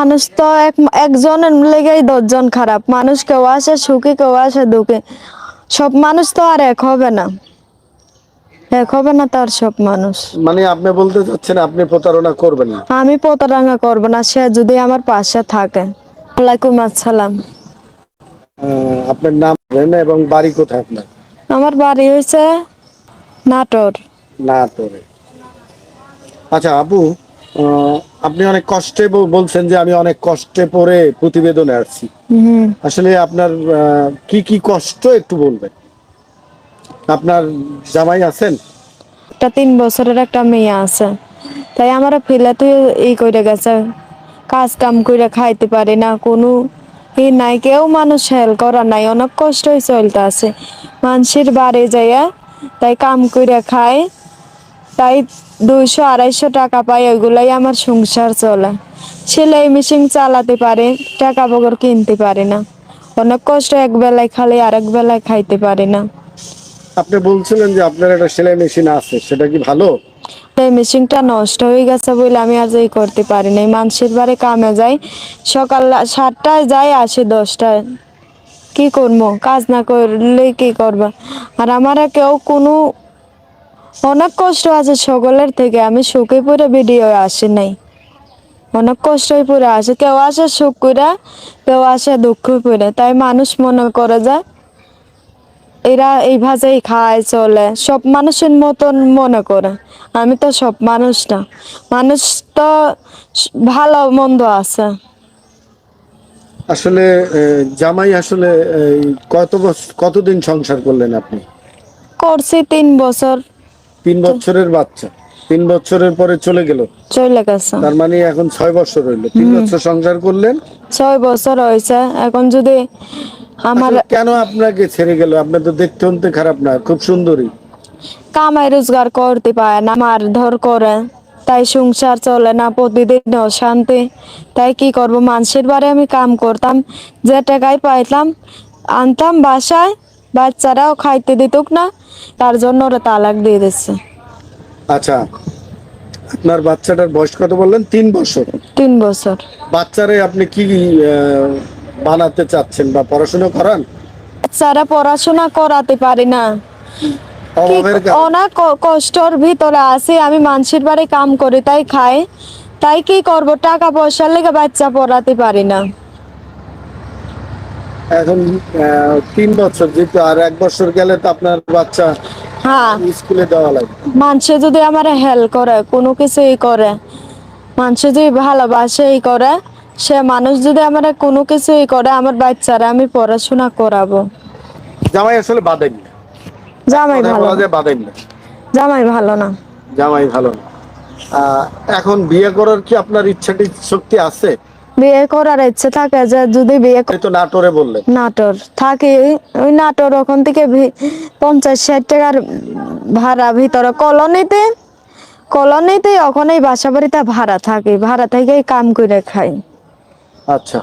মানুষ তো এক একজনের লেগেই দশজন খারাপ। মানুষ কেউ আসে সুখী কেউ আসে দুঃখে। সব মানুষ তো আর এক হবে না। এক হবে না তার সব মানুষ। মানে আপনি বলতে চাচ্ছেন আপনি প্রতারণা করবেন না? আমি প্রতারণা করব না সে যদি আমার পাশে থাকে। ওয়ালাইকুম আসসালাম। আপনার নাম এবং বাড়ি কোথায় আপনার? আমার বাড়ি হয়েছে নাটোর। না তোরে আচ্ছা আপু আপনি অনেক কষ্টে বলছেন যে আমি অনেক কষ্টে পড়ে প্রতিবেদনে আসছি। আসলে আপনার কি কি কষ্ট একটু বলবেন? আপনার জামাই আছেন? একটা তিন বছরের একটা মেয়ে আছে। তাই আমার ফিলে তুই ই করে গেছে কাজ কাম করে খাইতে পারি না কোনো ই নাই কেউ মানুষ হেল করা নাই অনেক কষ্টই চলতে আছে মানুষের বাড়ি যাইয়া তাই কাম করে খায় তাই দুইশো আড়াইশো টাকা পাই ওইগুলাই আমার সংসার চলে। সেলাই মেশিন চালাতে পারে টাকা বগর কিনতে পারে না। অনেক কষ্ট এক বেলায় খালি আরেক বেলায় খাইতে পারি না। আপনি বলছিলেন যে আপনার একটা সেলাই মেশিন আছে সেটা কি ভালো? এই মেশিনটা নষ্ট হয়ে গেছে বলে আমি আর এই করতে পারি নাই মানুষের বাড়ি কামে যাই সকাল সাতটায় যাই আসি দশটায়। কি করব? কাজ না করলে কি করব? আর আমার কেউ কোনো অনেক কষ্ট আছে সকলের থেকে আমি সুখে পরে ভিডিও আসি নাই। অনেক কষ্টই পরে আসে। কেউ আসে সুখ করে কেউ আসে দুঃখ করে। তাই মানুষ মনে করে যায় এরা এই ভাষাই খায় চলে। সব মানুষের মতন মনে করে। আমি তো সব মানুষ না। মানুষ তো ভালো মন্দ আছে। আসলে জামাই আসলে কত বছর কতদিন সংসার করলেন আপনি? করছি তিন বছর। তিন বছরের বাচ্চা। তিন বছরের পরে চলে গেল। চলে গেছে। তার মানে এখন ছয় বছর হইল। তিন বছর সংসার করলেন? ছয় বছর হয়েছে। এখন যদি আমার কেন আপনাকে ছেড়ে গেল? আপনার তো দেখতে হতে খারাপ না খুব সুন্দরী। কামাই রোজগার করতে পারে না মারধর করে। তাই সংসার চলে না প্রতিদিন অশান্তি। তাই কি করব? মানুষের বাড়ি আমি কাম করতাম যে টাকায় পাইতাম আনতাম বাসায় বাচ্চারাও খাইতে দিতুক না তার জন্য ওরা তালাক দিয়ে দিচ্ছে। আচ্ছা আপনার বাচ্চাটার বয়স কত বললেন? তিন বছর। তিন বছর। বাচ্চারে আপনি কি বানাতে চাচ্ছেন বা পড়াশোনা করান? বাচ্চারা পড়াশোনা করাতে পারি না? অনেক কষ্টর ভিতরে আছি আমি মানুষের বাড়ি কাম করি তাই খাই। তাই কি করব? টাকা পয়সার লেগে বাচ্চা পড়াতে পারি না। এখন তিন বছর যেহেতু আর এক বছর গেলে তো আপনার বাচ্চা হ্যাঁ। স্কুলে দেওয়া লাগবে মানুষে যদি আমার হেল্প করে কোনো কিছুই করে মানুষে যদি ভালোবাসে করে সে মানুষ যদি আমার কোনো কিছুই করে আমার বাচ্চারা আমি পড়াশোনা করাবো। জামাই আসলে বাদেন না। জামাই ভালো না। বাদেন না। জামাই ভালো না। জামাই ভালো না। এখন বিয়ে করার কি আপনার ইচ্ছাটি শক্তি আছে? বিয়ে করার ইচ্ছে থাকে যে যদি বিয়ে এই তো নাটোরে বললেন নাটোর। থাকি ওই নাটোর ওখান থেকে পঞ্চাশ ষাট টাকার ভাড়া ভিতরে। কলোনিতে কলোনিতে ওখানেই বাসা বাড়িতে ভাড়া থাকে। ভাড়া থেকে কাম করে খাই আচ্ছা।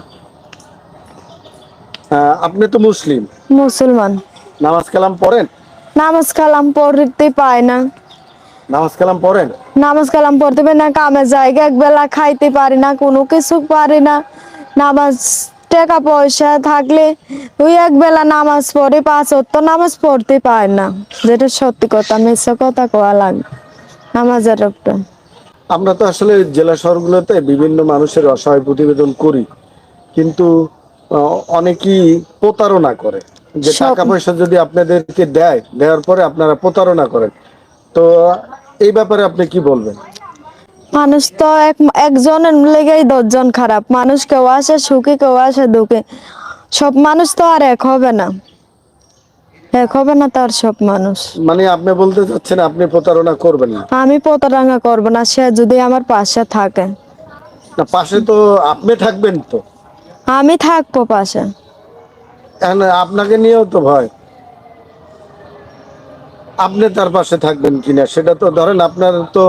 আপনি তো মুসলিম। মুসলমান। নামাজ কালাম পড়েন? নামাজ কালাম পড়তে পায় না। নামাজ কালাম পড়েন? নামাজ কালাম পড়তে পারি না কামে জায়গা এক বেলা খাইতে পারি না কোনো কিছু পারি না। নামাজ টাকা পয়সা থাকলে ওই এক বেলা নামাজ পড়ে পাঁচ তো নামাজ পড়তে পায় না। যেটা সত্যি কথা মিথ্যা কথা কোয়া লাগে। নামাজের উপরে আমরা তো আসলে জেলা শহরগুলোতে বিভিন্ন মানুষের অসহায় প্রতিবেদন করি কিন্তু অনেকেই প্রতারণা করে। যে টাকা পয়সা যদি আপনাদেরকে দেয় দেওয়ার পরে আপনারা প্রতারণা করেন। তো এই ব্যাপারে আপনি কি বলবেন? মানুষ তো এক একজনের লেগেই দশজন খারাপ। মানুষ কেউ আসে সুখী কেউ আসে দুঃখে। সব মানুষ তো আর এক হবে না। এক হবে না তার সব মানুষ। মানে আপনি বলতে চাচ্ছেন আপনি প্রতারণা করবেন না? আমি প্রতারণা করব না সে যদি আমার পাশে থাকে। না পাশে তো আপনি থাকবেন তো। আমি থাকব পাশে। আপনাকে নিয়েও তো ভয়। আপনি তার পাশে থাকবেন কিনা সেটা তো ধরেন আপনার তো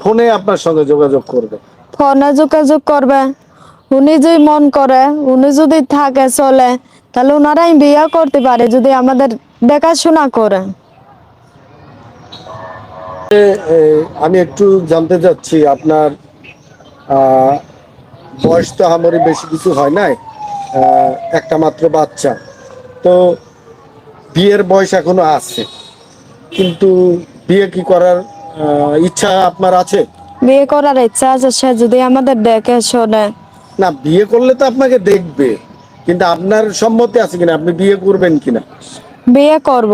ফোনে আপনার সঙ্গে যোগাযোগ করবে। ফোনে যোগাযোগ করবে। উনি যদি মন করে উনি যদি থাকে চলে তাহলে ওনারাই বিয়ে করতে পারে যদি আমাদের দেখাশোনা করে। আমি একটু জানতে চাচ্ছি আপনার আহ, বয়স তো আমারই বেশি কিছু হয় নাই আহ, একটা মাত্র বাচ্চা। তো বিয়ের বয়স এখনও আছে। কিন্তু বিয়ে কি করার ইচ্ছা আপনার আছে? বিয়ে করার ইচ্ছা আছে সে যদি আমাদের দেখে শোনে। না বিয়ে করলে তো আপনাকে দেখবে কিন্তু আপনার সম্মতি আছে কিনা? আপনি বিয়ে করবেন কিনা? বিয়ে করব।